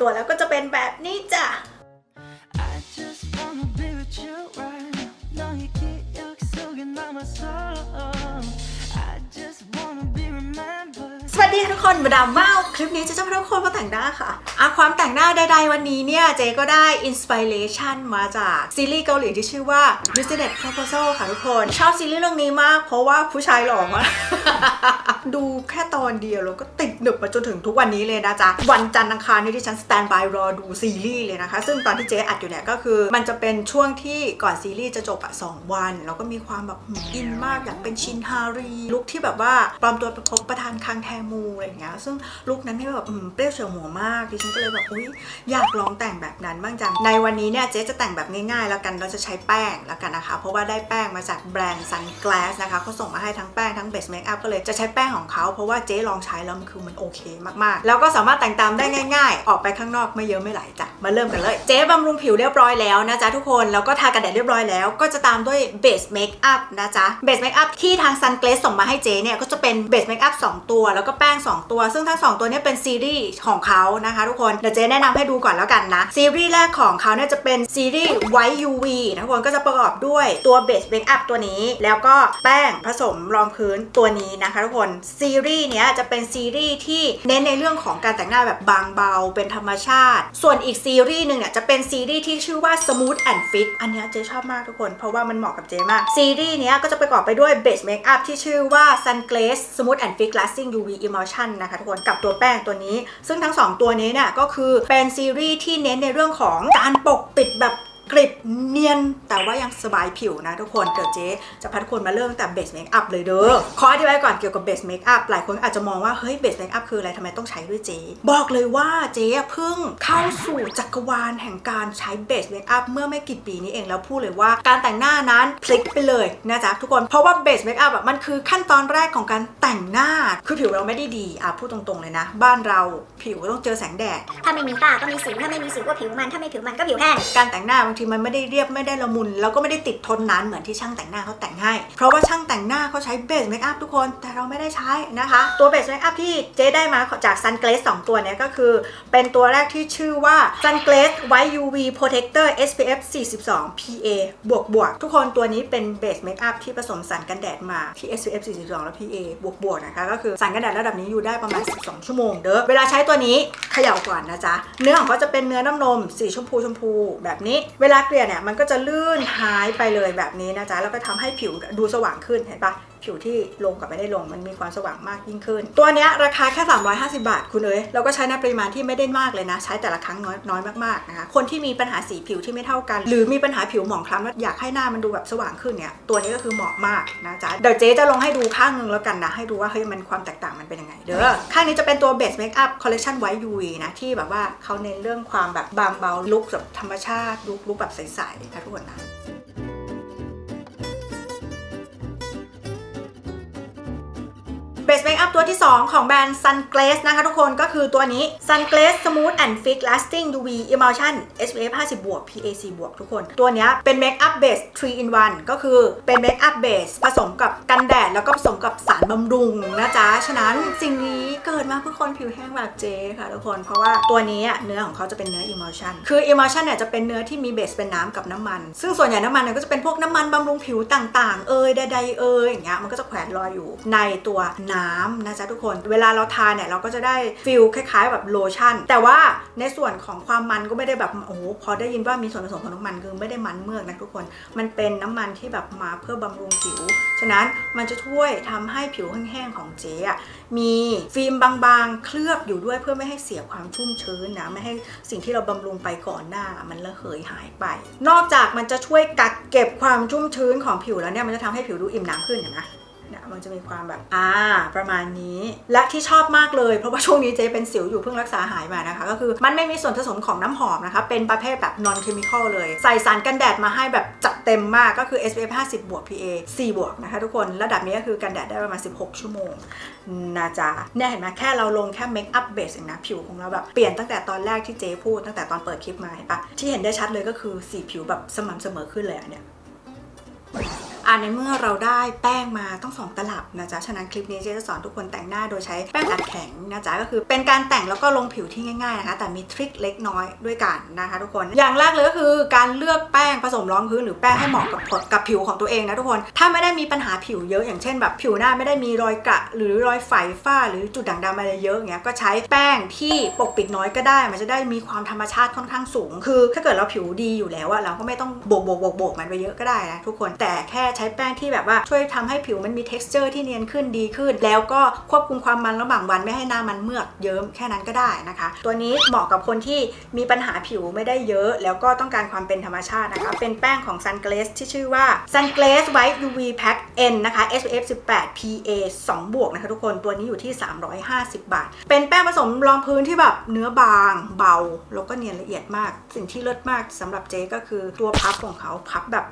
ตัวแล้วก็ คนมาดามเมาคลิปนี้เจะจะพาทุกคนมาแต่งหน้าค่ะอาความแต่งหน้าใดๆวันนี้เนี่ย เจ๊ก็ได้อินสปิเรชันมาจากซีรีส์เกาหลีที่ชื่อว่า Business Proposal ค่ะทุกคน ชอบซีรีส์เรื่องนี้มาก เพราะว่าผู้ชายหล่อมากดูแค่ตอนเดียวแล้วก็ติดหนึบมาจนถึงทุกวันนี้เลยนะจ๊ะ วันจันทร์อังคารนี่ที่ฉันสแตนบายรอดูซีรีส์เลยนะคะ ซึ่งตอนที่เจ๊อัดอยู่เนี่ยก็คือ มันจะเป็นช่วงที่ก่อนซีรีส์จะจบอะสองวัน แล้วก็มีความแบบอินมากอยากเป็นชินฮารีลุคที่แบบว่าปลอมตัวเป็นพบประธานคังแทมูอะไรอย่างเงี้ยซึ่งลุคนั้นนี่แบบเปรี้ยวเฉียวหัวมากดิฉันก็เลยแบบอุ้ยอยากลองแต่งแบบนั้นบ้างจังในวันนี้เนี่ยเจ๊จะแต่งแบบง่ายๆ แล้วกันเราจะใช้แป้งแล้วกันนะคะ เพราะว่าได้แป้งมาจากแบรนด์ Sunglass นะคะเขาส่งมาให้ทั้งแป้งทั้งเบสเมคอัพก็เลยจะใช้แป้งของเขาเพราะว่าเจ๊ลองใช้แล้วมันคือมันโอเคมากๆ แล้วก็สามารถแต่งตามได้ง่าย ๆ ออกไปข้างนอกไม่เยอะไม่ไหลจ้ะมาเริ่มกันเลย เจ๊บำรุงผิวเรียบร้อยแล้วนะจ๊ะทุกคนแล้วก็ทากันแดดเรียบร้อยแล้ว ก็จะตามด้วยเบสเมคอัพนะจ๊ะเบสเมคอัพที่ทาง Sunglass ส่งมาให้เจ๊เนี่ยก็จะเป็นเบสเมคอัพ2ตัว แล้วก็แป้ง 2ตัว ซึ่งทั้ง 2 ตัวนี้เป็นซีรีส์ของเขานะคะทุกคนเดี๋ยวเจ๊แนะนำให้ดูก่อนแล้วกันนะ ซีรีส์แรกของเขาเนี่ยจะเป็นซีรีส์ White UV นะทุกคนก็จะประกอบด้วยตัวเบสเมคอัพตัวนี้ แล้วก็แป้งผสมรองพื้นตัวนี้นะคะทุกคน ซีรีส์เนี้ยจะเป็นซีรีส์ที่เน้นในเรื่องของการแต่งหน้าแบบบางเบาเป็นธรรมชาติ ส่วนอีกซีรีส์หนึ่งเนี่ยจะเป็นซีรีส์ที่ชื่อว่า Smooth and Fit อันนี้เจ๊ชอบมากทุกคน เพราะว่ามันเหมาะกับเจ๊มาก ซีรีส์เนี้ยก็จะประกอบไปด้วยเบสเมคอัพที่ชื่อว่า Sunglass Smooth and Fit Lasting UV Emulsion นะคะทุกคนกับตัวแป้งตัวนี้ ซึ่งทั้งสองตัวนี้เนี่ยก็คือเป็นซีรีส์ที่เน้นในเรื่องของการปกปิดแบบ กริบเนียนแต่ว่ายังสบายผิวนะทุกคนเดี๋ยวเจ๊จะพาทุกคนมาเริ่มตั้งแต่เบสเมคอัพเลยเด้อขออธิบายก่อนเกี่ยวกับเบสเมคอัพหลายคนอาจจะมองว่าเฮ้ยเบสเมคอัพคืออะไรทำไมต้องใช้ด้วยเจ๊บอกเลยว่าเจ๊เพิ่งเข้าสู่จักรวาลแห่งการใช้เบสเมคอัพเมื่อไม่กี่ปีนี้เองแล้วพูดเลยว่าการแต่งหน้านั้นพลิกไปเลยนะจ๊ะทุกคนเพราะว่าเบสเมคอัพอะมันคือขั้นตอนแรกของการแต่งหน้าคือผิวเราไม่ได้ดีอะพูดตรงๆเลยนะ บ้านเราผิวต้องเจอแสงแดดถ้าไม่มีฝ้าก็มีสิวถ้าไม่มีสิวก็ผิวมันถ้าไม่ผิวมันก็ผิวแห้งการแต่งหน้าบางทีมันไม่ได้เรียบไม่ได้ละมุน แล้วก็ไม่ได้ติดทนนานเหมือนที่ช่างแต่งหน้าเขาแต่งให้ เพราะว่าช่างแต่งหน้าเขาใช้เบสเมคอัพทุกคน แต่เราไม่ได้ใช้นะคะ ตัวเบสเมคอัพที่เจ๊ได้มาจาก Sunglass 2ตัวเนี้ยก็คือ เป็นตัวแรกที่ชื่อว่า Sunglass White UV Protector SPF 42 PA บวกบวกทุกคนตัวนี้เป็นเบสเมคอัพที่ผสมสารกันแดดมาที่ SPF 42 และ PA บวกบวกนะคะ ก็คือสารกันแดดระดับนี้อยู่ได้ประมาณ 12 ชั่วโมงเด้อเวลาใช้ตัวนี้เขย่าก่อนนะจ๊ะเนื้อของเขาจะเป็นเนื้อน้ำนมสีชมพูชมพูแบบนี้เวลาเกลี่ยเนี่ยมันก็จะลื่นหายไปเลยแบบนี้นะจ๊ะแล้วก็ทำให้ผิวดูสว่างขึ้นเห็นปะ ผิวที่ลงกับไม่ได้ลงมันมีความสว่างมากยิ่งขึ้น ตัวเนี้ยราคาแค่ 350 บาท คุณเอ๋ยเราก็ใช้ในปริมาณที่ไม่ได้มากเลยนะ ใช้แต่ละครั้งน้อยน้อยมากๆนะคะคนที่มีปัญหาสีผิวที่ไม่เท่ากัน หรือมีปัญหาผิวหมองคล้ำแล้วอยากให้หน้ามันดูแบบสว่างขึ้นเนี่ยตัวนี้ก็คือเหมาะมากนะจ๊ะเดี๋ยวเจ๊จะลงให้ดูข้างนึงแล้วกันนะ ให้ดูว่าเฮ้ยมันความแตกต่างมันเป็นยังไงเด้อข้างนี้จะเป็นตัวเบสเมคอัพคอลเลคชันไวท์ยูวีนะที่แบบว่าเขาเน้นเรื่องความแบบบางเบาลุคแบบธรรมชาติลุคลุคแบบใสๆนะทุกคนนะ ตัวที่ 2 ของแบรนด์ Sunglass นะคะทุกคนก็คือตัวนี้ Sunglass Smooth and Fit Lasting UV Emulsion SPF 50บวก PAC บวกทุกคน ตัวนี้เป็นเมคอัพเบส3 in 1 ก็คือเป็นเมคอัพเบสผสมกับกันแดด แล้วก็ผสมกับสารบำรุงนะจ๊ะ ฉะนั้นสิ่งนี้เกิดมาเพื่อคนผิวแห้งแบบเจค่ะทุกคน เพราะว่าตัวนี้เนื้อของเขาจะเป็นเนื้อ emulsion คือ emulsion เนี่ยจะเป็นเนื้อที่มีเบสเป็นน้ำกับน้ำมัน ซึ่งส่วนใหญ่น้ำมันเนี่ยก็จะเป็นพวกน้ำมันบำรุงผิวต่าง ๆ เอ่ยใดๆเอ่ยอย่างเงี้ยมันก็จะแขวนลอยอยู่ในตัวน้ำนะจ๊ะทุกคน เวลาเราทาเนี่ยเราก็จะได้ฟิลคล้าย ๆ แบบโลชั่น แต่ว่าในส่วนของความมันก็ไม่ได้แบบโอ้โหพอได้ยินว่ามีส่วนผสมของน้ำมันคือไม่ได้มันเมือกนะทุกคน มันเป็นน้ำมันที่แบบมาเพื่อบำรุงผิว ฉะนั้นมันจะช่วยทำให้ผิวแห้งๆของเจ๊อะมีฟิล์มบางๆ เคลือบอยู่ด้วยเพื่อไม่ให้เสียความชุ่มชื้นนะไม่ให้สิ่งที่เราบำรุงไปก่อนหน้า มันระเหยหายไป นอกจากมันจะช่วยกักเก็บความชุ่มชื้นของผิวแล้วเนี่ยมันจะทำให้ผิวดูอิ่มน้ำขึ้นเห็นไหม มันจะมีความแบบอ่าประมาณนี้ และที่ชอบมากเลยเพราะว่าช่วงนี้เจ๊เป็นสิวอยู่เพิ่งรักษาหายมานะคะ ก็คือมันไม่มีส่วนผสมของน้ำหอมนะคะ เป็นประเภทแบบ non chemical เลย ใส่สารกันแดดมาให้แบบจัดเต็มมากก็คือ SPF 50 บวก PA 4 บวกนะคะทุกคนระดับนี้ก็คือกันแดดได้ประมาณ 16 ชั่วโมงนะจ๊ะเนี่ยเห็นไหมแค่เราลงแค่เมคอัพเบสเองนะผิวของเราแบบเปลี่ยนตั้งแต่ตอนแรกที่เจ๊พูดตั้งแต่ตอนเปิดคลิปมาเห็นปะที่เห็นได้ชัดเลยก็คือสีผิวแบบสม่ำเสมอขึ้นเลยอะเนี่ย อ่าในเมื่อเราได้แป้งมาต้องสองตลับนะจ๊ะ ฉะนั้นคลิปนี้เจ๊จะสอนทุกคนแต่งหน้าโดยใช้แป้งอัดแข็งนะจ๊ะ ก็คือเป็นการแต่งแล้วก็ลงผิวที่ง่ายๆนะคะ แต่มีทริคเล็กน้อยด้วยกันนะคะทุกคน อย่างแรกเลยก็คือการเลือกแป้งผสมรองพื้นหรือแป้งให้เหมาะกับกับผิวของตัวเองนะทุกคน ถ้าไม่ได้มีปัญหาผิวเยอะอย่างเช่นแบบผิวหน้าไม่ได้มีรอยกระหรือรอยไฝฝ้า หรือจุดด่างดำอะไรเยอะอย่างเงี้ย ก็ใช้แป้งที่ปกปิดน้อยก็ได้ มันจะได้มีความธรรมชาติค่อนข้างสูง คือ ถ้าเกิดเราผิวดีอยู่แล้วอะเราก็ไม่ต้องโบกโบกโบกโบกมันไปเยอะก็ได้นะทุกคน แต่แค่ช้แป้งที่แบบว่าช่วยทำให้ผิวมันมี t e x t อร์ที่เนียนขึ้นดีขึ้น แล้วก็ควบคุมความมันระหว่างวันไม่ให้หน้ามันเมือกเยิ้มแค่นั้นก็ได้นะคะ ตัวนี้เหมาะกับคนที่มีปัญหาผิวไม่ได้เยอะ แล้วก็ต้องการความเป็นธรรมชาตินะคะ เป็นแป้งของ Sunglaze ที่ชื่อว่า Sunglaze White UV Pack N นะคะ SPF 18 PA 2 บวกนะคะทุกคนตัวนี้อยู่ที่ 350 บาท เป็นแป้งผสมรองพื้นที่แบบเนื้อบางเบา แล้วก็เนียนละเอียดมาก สิ่งที่เลิศมากสำหรับเจ๊ก็คือตัวพับของเขาพับแบบ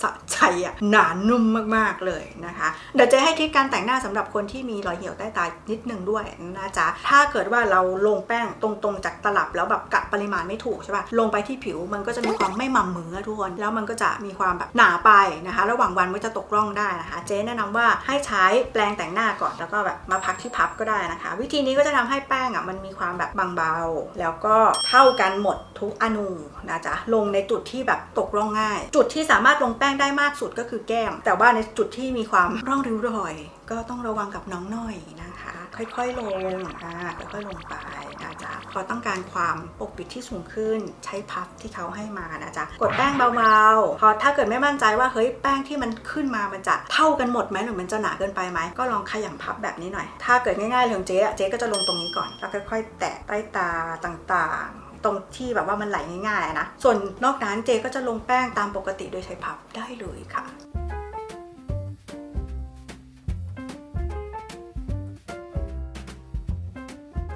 สะใจอะหนานุ่มมากๆเลยนะคะเดี๋ยวเจ๊ให้ทิศการแต่งหน้าสำหรับคนที่มีรอยเหี่ยวใต้ตานิดนึงด้วยนะจ๊ะถ้าเกิดว่าเราลงแป้งตรงๆจากตลับแล้วแบบกะปริมาณไม่ถูกใช่ปะลงไปที่ผิวมันก็จะมีความไม่หม่ำมือทุกคนแล้วมันก็จะมีความแบบหนาไปนะคะ ระหว่างวันมันจะตกร่องได้นะคะ เจ๊แนะนำว่าให้ใช้แปรงแต่งหน้าก่อนแล้วก็แบบมาพักที่พับก็ได้นะคะ วิธีนี้ก็จะทำให้แป้งอะมันมีความแบบบางเบา แล้วก็เท่ากันหมดทุกอนูนะจ๊ะลงในจุดที่แบบตกร่องง่าย จุดที่สามารถลงแป้งได้มากากสุดก็คือแก้ม แต่ว่าในจุดที่มีความร่องริ้วรอย ก็ต้องระวังกับน้องหน่อยนะคะ ค่อยๆลงอ่าค่อยๆลงไปนะจ๊ะพอต้องการความปกปิดที่สูงขึ้นใช้พับที่เขาให้มานะจ๊ะกดแป้งเบาๆพอถ้าเกิดไม่มั่นใจว่าเฮ้ยแป้งที่มันขึ้นมามันจะเท่ากันหมดไหมหรือมันจะหนาเกินไปไหมก็ลองขยำพับแบบนี้หน่อย ถ้าเกิดง่ายๆเลยของเจ๊อะเจ๊ก็จะลงตรงนี้ก่อนแล้วค่อยๆ แตะใต้ตาต่างๆ ตรงที่แบบว่ามันไหลง่ายๆนะส่วนนอกนั้นเจก็จะลงแป้งตามปกติโดยใช้พับได้เลยค่ะ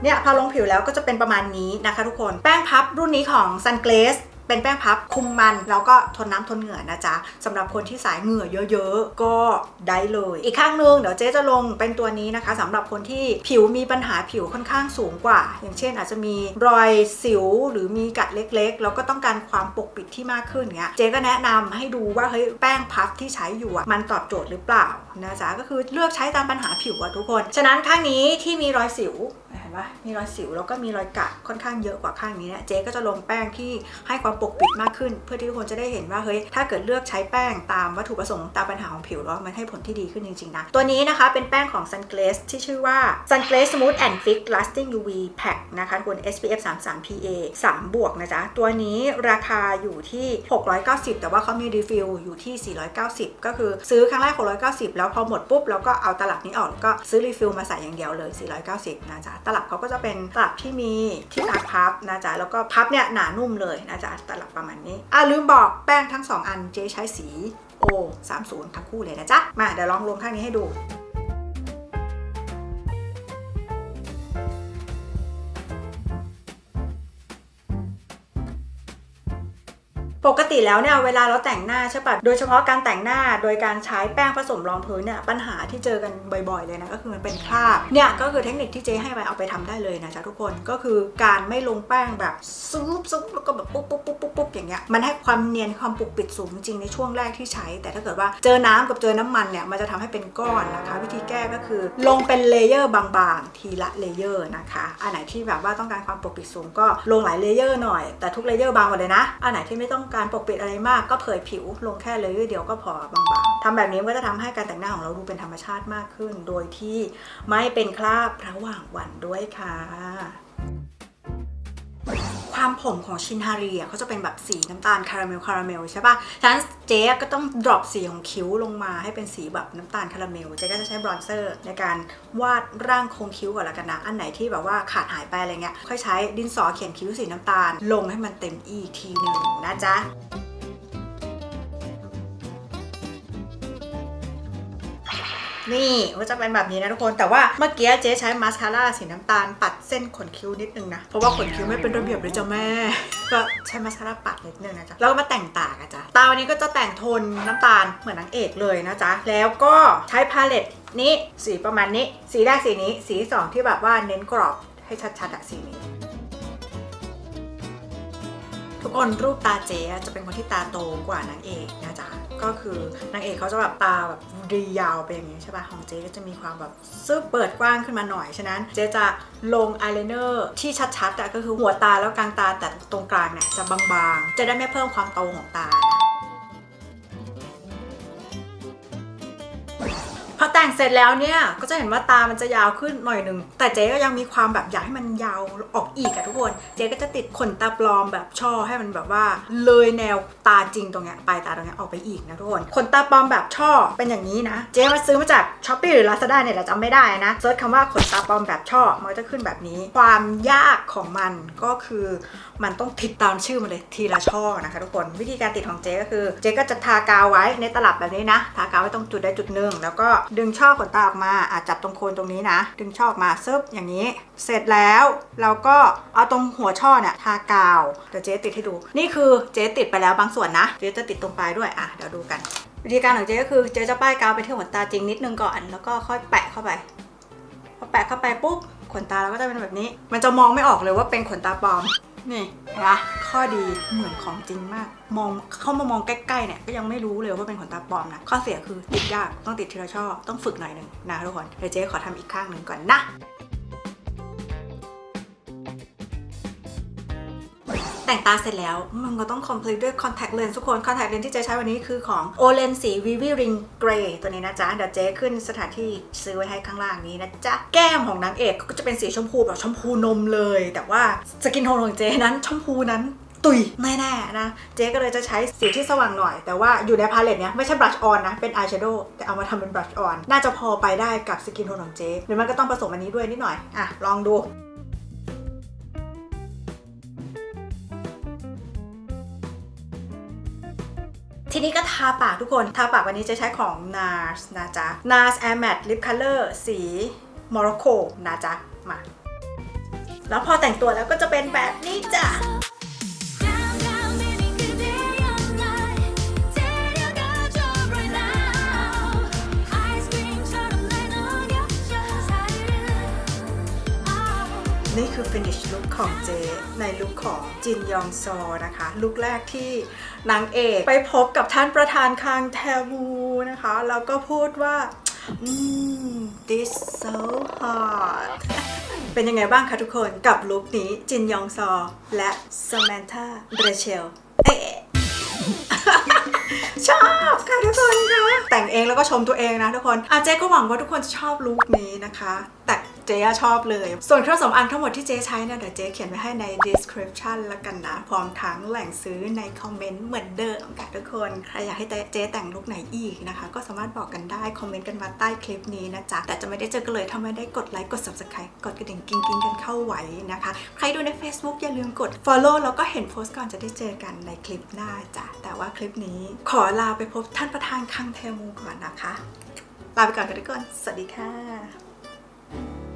เนี่ยพอลงผิวแล้วก็จะเป็นประมาณนี้นะคะทุกคน แป้งพับรุ่นนี้ของ Sunglaze เป็นแป้งพับคุมมันแล้วก็ทนน้ำทนเหงื่อนะจ๊ะสำหรับคนที่สายเหงื่อเยอะๆ ก็ได้เลย อีกข้างหนึงเดี๋ยวเจ๊จะลงเป็นตัวนี้นะคะสำหรับคนที่ผิวมีปัญหาผิวค่อนข้างสูงกว่า อย่างเช่นอาจจะมีรอยสิวหรือมีกัดเล็กๆ แล้วก็ต้องการความปกปิดที่มากขึ้นเงี้ยเจ๊ก็แนะนำให้ดูว่าเฮ้ยแป้งพับที่ใช้อยู่มันตอบโจทย์หรือเปล่านะจ๊ะก็คือเลือกใช้ตามปัญหาผิวอะทุกคน ฉะนั้นข้างนี้ที่มีรอยสิวห็นปะมีรอยสิวแล้วก็มีรอยกะค่อนข้างเยอะกว่าข้างนี้เนี่ยเจ๊ก็จะลงแป้งที่ให้ความปกปิดมากขึ้น เพื่อที่ทุกคนจะได้เห็นว่าเฮ้ยถ้าเกิดเลือกใช้แป้งตามวัตถุประสงค์ตามปัญหาของผิวแล้วมันให้ผลที่ดีขึ้นจริงๆนะตัวนี้นะคะเป็นแป้งของ Sunglaze ที่ชื่อว่า Sunglaze Smooth and Fix Lasting UV Pack นะคะคุณ SPF 33 PA 3 บวกนะจ๊ะตัวนี้ราคาอยู่ที่ 690 แต่ว่าเขามีรีฟิลอยู่ที่ 490 ก็คือซื้อครั้งแรก 690 แล้วพอหมดปุ๊บเราก็เอาตลับนี้ออกแล้วก็ซื้อรีฟิลมาใส่อย่างเดียวเลย 490 นะจ๊ะตลับเขาก็จะเป็นตลับที่มีที่พักพับนะจ๊ะแล้วก็พับเนี่ยหนานุ่มเลยนะจ๊ะตลับประมาณนี้อะลืมบอกแป้งทั้ง 2 อันเจ๊ใช้สี O 30 ทั้งคู่เลยนะจ๊ะมาเดี๋ยวลองรวมข้างนี้ให้ดู ปกติแล้วเนี่ยเวลาเราแต่งหน้าใช่ปะโดยเฉพาะการแต่งหน้าโดยการใช้แป้งผสมรองพื้นเนี่ยปัญหาที่เจอกันบ่อยๆเลยนะก็คือมันเป็นคราบเนี่ยก็คือเทคนิคที่เจ๊ให้ไปเอาไปทำได้เลยนะจ๊ะทุกคนก็คือการไม่ลงแป้งแบบซุบซุบแล้วก็แบบปุ๊บปุ๊บปุ๊บปุ๊บปุ๊บอย่างเงี้ยมันให้ความเนียนความปกปิดสูงจริงในช่วงแรกที่ใช้ แต่ถ้าเกิดว่าเจอน้ำกับเจอน้ำมันเนี่ยมันจะทำให้เป็นก้อนนะคะ วิธีแก้ก็คือลงเป็นเลเยอร์บางๆ ทีละเลเยอร์นะคะอันไหนที่แบบว่าต้องการความปกปิดสูงก็ลงหลายเลเยอร์หน่อยแต่ทุกเลเยอร์บางหมดเลยนะอันไหนที่ไม่ต้องการปกปิดอะไรมากก็เผยผิวลงแค่เลยเดียวก็พอบางๆทำแบบนี้ก็จะทำให้การแต่งหน้าของเราดูเป็นธรรมชาติมากขึ้น โดยที่ไม่เป็นคราบระหว่างวันด้วยค่ะ ความผมของชินฮารีอะเขาจะเป็นแบบสีน้ำตาลคาราเมลคาราเมลใช่ปะฉะนั้นเจ๊ก็ต้องดรอปสีของคิ้วลงมาให้เป็นสีแบบน้ำตาลคาราเมล เจ๊ก็จะใช้บรอนเซอร์ ในการวาดร่างโครงคิ้วก่อนละกันนะ อันไหนที่แบบว่าขาดหายไปอะไรเงี้ย ค่อยใช้ดินสอเขียนคิ้วสีน้ำตาล ลงให้มันเต็มอีกทีหนึ่งนะจ๊ะ นี่ก็จะเป็นแบบนี้นะทุกคนแต่ว่าเมื่อกี้เจ๊ใช้มาสคาร่าสีน้ำตาลปัดเส้นขนคิ้วนิดนึงนะเพราะว่าขนคิ้วไม่เป็นระเบียบเลยจ้ะแม่ ก็ใช้มาสคาร่าปัดนิดนึงนะจ๊ะแล้วก็มาแต่งตากันจ้ะตาวันนี้ก็จะแต่งโทนน้ำตาลเหมือนนางเอกเลยนะจ๊ะแล้วก็ใช้พาเลตนี้สีประมาณนี้ สีแรกสีนี้ สีสองที่แบบว่าเน้นกรอบให้ชัดๆอะสีนี้ทุกคนรูปตาเจ๊จะเป็นคนที่ตาโตกว่านางเอกนะจ๊ะ ก็คือนางเอกเขาจะแบบตาแบบรียาวไปอย่างนี้ใช่ป่ะของเจ๊ก็จะมีความแบบซึบเปิดกว้างขึ้นมาหน่อย ฉะนั้นเจ๊จะลงอายไลเนอร์ที่ชัดๆอะก็คือหัวตาแล้วกลางตาแต่ตรงกลางเนี่ยจะบางๆ จะได้ไม่เพิ่มความโตของตา งเสร็จแล้วเนี่ยก็จะเห็นว่าตามันจะยาวขึ้นหน่อยหนึ่งแต่เจ๊ก็ยังมีความแบบอยากให้มันยาวออกอีกอะทุกคน เจ๊ก็จะติดขนตาปลอมแบบช่อให้มันแบบว่า เลยแนวตาจริงตรงเนี้ยปลายตาตรงเนี้ยออกไปอีกนะทุกคนขนตาปลอมแบบช่อเป็นอย่างนี้นะ เจ๊มาซื้อมาจากช้อปปี้หรือลาซาด้าเนี่ยแหละจำไม่ได้นะเซิร์ชคำว่าขนตาปลอมแบบช่อมันจะขึ้นแบบนี้ ความยากของมันก็คือมันต้องติดตามชื่อมันเลยทีละช่อนะคะทุกคนวิธีการติดของเจ๊ก็คือ เจ๊ก็จะทากาวไว้ในตลับแบบนี้นะ ทากาวไว้ตรงจุดใดจุดหนึ่งแล้วก็ดึงช่อขนตาออกมาอาจจับตรงโคนตรงนี้นะ ดึงช่อออกมาซึบอย่างนี้ เสร็จแล้วเราก็เอาตรงหัวช่อเนี่ยทากาวเดี๋ยวเจ๊ติดให้ดู นี่คือเจ๊ติดไปแล้วบางส่วนนะเจ๊จะติดตรงปลายด้วยอะเดี๋ยวดูกันวิธีการของเจ๊ก็คือเจ๊จะป้ายกาวไปที่ขนตาจริงนิดนึงก่อนแล้วก็ค่อยแปะเข้าไปพอแปะเข้าไปปุ๊บขนตาเราก็จะเป็นแบบนี้ มันจะมองไม่ออกเลยว่าเป็นขนตาปลอม นี่นะข้อดีเหมือนของจริงมาก มองเข้ามามองใกล้ๆเนี่ยก็ยังไม่รู้เลยว่าเป็นขนตาปลอมนะ ข้อเสียคือติดยากต้องติดทีละช่อต้องฝึกหน่อยหนึ่งนะทุกคนเดี๋ยวเจ๊ขอทำอีกข้างหนึ่งก่อนนะ แต่งตาเสร็จแล้ว มันก็ต้อง complete ด้วย contact lens ทุกคน contact lens ที่เจ๊ใช้วันนี้คือของ Olen สี Vivi Ring Grey ตัวนี้นะจ๊ะ เดี๋ยวเจ๊ขึ้นสถานที่ซื้อไว้ให้ข้างล่างนี้นะจ๊ะ แก้มของนางเอกก็จะเป็นสีชมพูแบบชมพูนมเลย แต่ว่าสกินโทนของเจ๊นั้นชมพูนั้นตุยแน่ๆนะ เจ๊ก็เลยจะใช้สีที่สว่างหน่อย แต่ว่าอยู่ในพาเลตเนี้ยไม่ใช่ brush on นะ เป็น eyeshadow แต่เอามาทำเป็น brush on น่าจะพอไปได้กับสกินโทนของเจ๊หรือมันก็ต้องผสมอันนี้ด้วยนิดหน่อย อะ ลองดู ทีนี้ก็ทาปากทุกคน ทาปากวันนี้จะใช้ของ NARS นะจ๊ะ NARS Air Matte Lip Color สีมร็อกโกนะจ๊ะ มา แล้วพอแต่งตัวแล้วก็จะเป็นแบบนี้จ้ะ คือ finish look ของเจ ในลุคของจินยองซอนะคะ ลุคแรกที่นางเอกไปพบกับท่านประธานคางแทมูนะคะ แล้วก็พูดว่าอืม this so hot เป็นยังไงบ้างคะทุกคนกับลุคนี้จินยองซอ และ Samantha b r a c h e l เอ๊ะชอบค่ะทุกคนคะแต่งเองแล้วก็ชมตัวเองนะทุกคนอาเจ๊ก็หวังว่าทุกคนจะชอบลุคนี้นะคะ แต่ เจ๊ชอบเลย ส่วนเครื่องสำอางทั้งหมดที่เจ๊ใช้เนี่ยเดี๋ยวเจ๊เขียนไว้ให้ใน description ละกันนะ พร้อมทั้งแหล่งซื้อในคอมเมนต์เหมือนเดิมค่ะทุกคน ใครอยากให้เจ๊แต่งลุคไหนอีกนะคะ ก็สามารถบอกกันได้ คอมเมนต์กันมาใต้คลิปนี้นะจ๊ะ แต่จะไม่ได้เจอกันเลยถ้าไม่ได้กดไลค์กด subscribe กดกระดิ่งกิ้งๆกันเข้าไว้นะคะ ใครดูใน Facebook อย่าลืมกด follow แล้วก็เห็นโพสต์ก่อนจะได้เจอกันในคลิปหน้าจ้ะแต่ว่าคลิปนี้ขอลาไปพบท่านประธานคังเทมูก่อนนะคะลาไปก่อนค่ะทุกคน สวัสดีค่ะ